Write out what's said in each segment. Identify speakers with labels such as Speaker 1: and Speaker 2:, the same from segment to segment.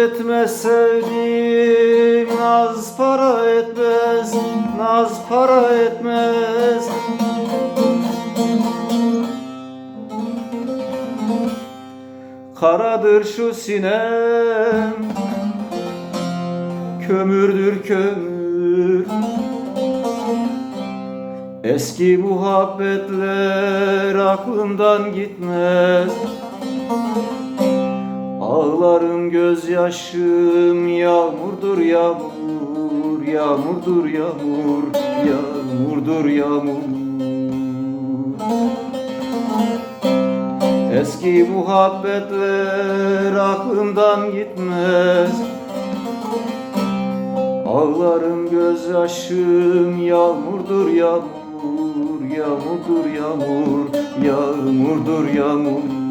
Speaker 1: Etmez sevdiğim Naz para etmez Naz para etmez. Karadır şu sinem Kömürdür kömür. Eski muhabbetler aklımdan gitmez Ağlarım gözyaşım yağmurdur yağmur Yağmurdur yağmur Yağmurdur yağmur. Eski muhabbetler aklımdan gitmez. Ağlarım gözyaşım yağmurdur yağmur Yağmurdur yağmur Yağmurdur yağmur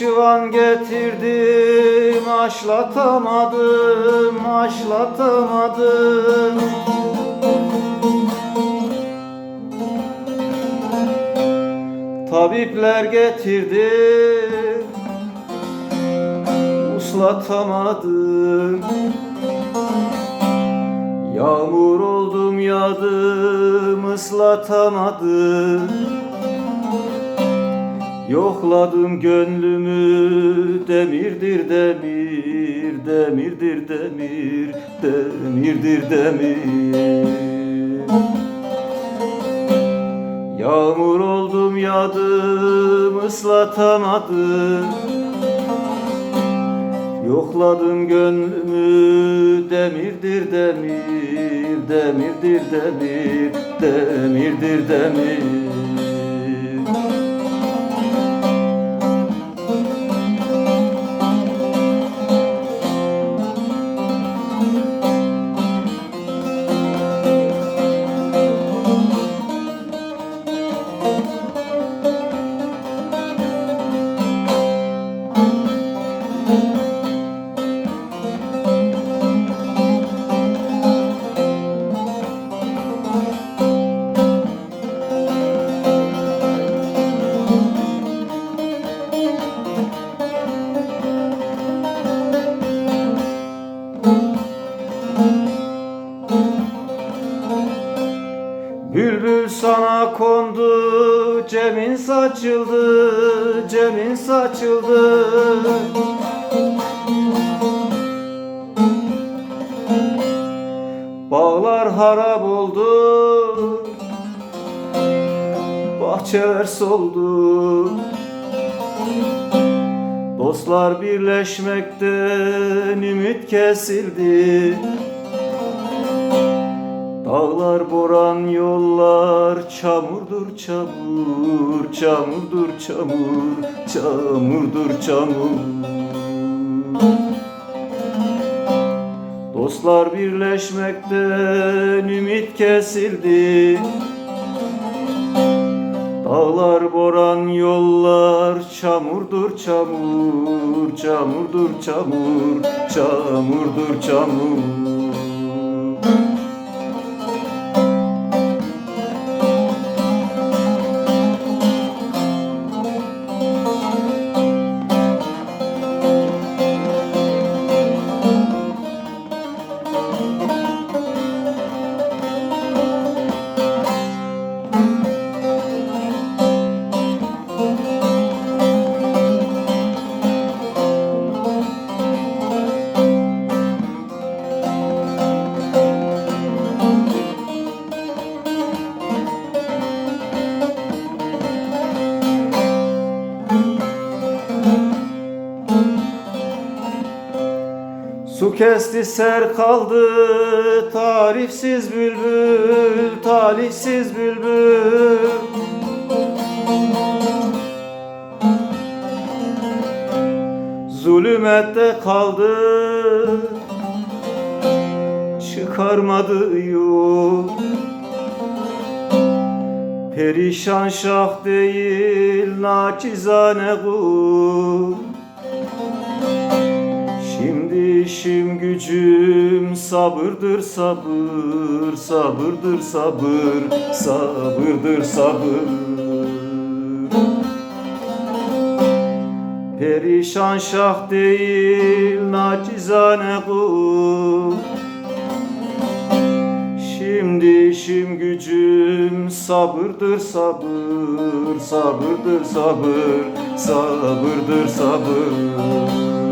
Speaker 1: Bahçıvan getirdim aşlatamadım aşlatamadım. Tabipler getirdi uslatamadım. Yağmur oldum yadım ıslatamadım Yokladım gönlümü demirdir demir Demirdir demir Demirdir demir. Yağmur oldum yadım ıslatamadım. Yokladım gönlümü demirdir demir Demirdir demir Demirdir demir. Bülbül sana kondu, cemin saçıldı, cemin saçıldı. Bağlar harap oldu, bahçeler soldu. Dostlar birleşmekten ümit kesildi. Dağlar boran yollar çamurdur çamur Çamurdur çamur Çamurdur çamur. Dostlar birleşmekten ümit kesildi. Dağlar boran yollar çamurdur çamur Çamurdur çamur Çamurdur çamur kesti ser kaldı tarifsiz bülbül talihsiz bülbül. Zulümette kaldı Çıkarmadı yol. Perişan şah değil naçizane kul işim gücüm sabırdır sabır Sabırdır sabır sabırdır sabır. Perişan şah değil naçizane kul. Şimdi işim gücüm sabırdır sabır Sabırdır sabır sabırdır sabır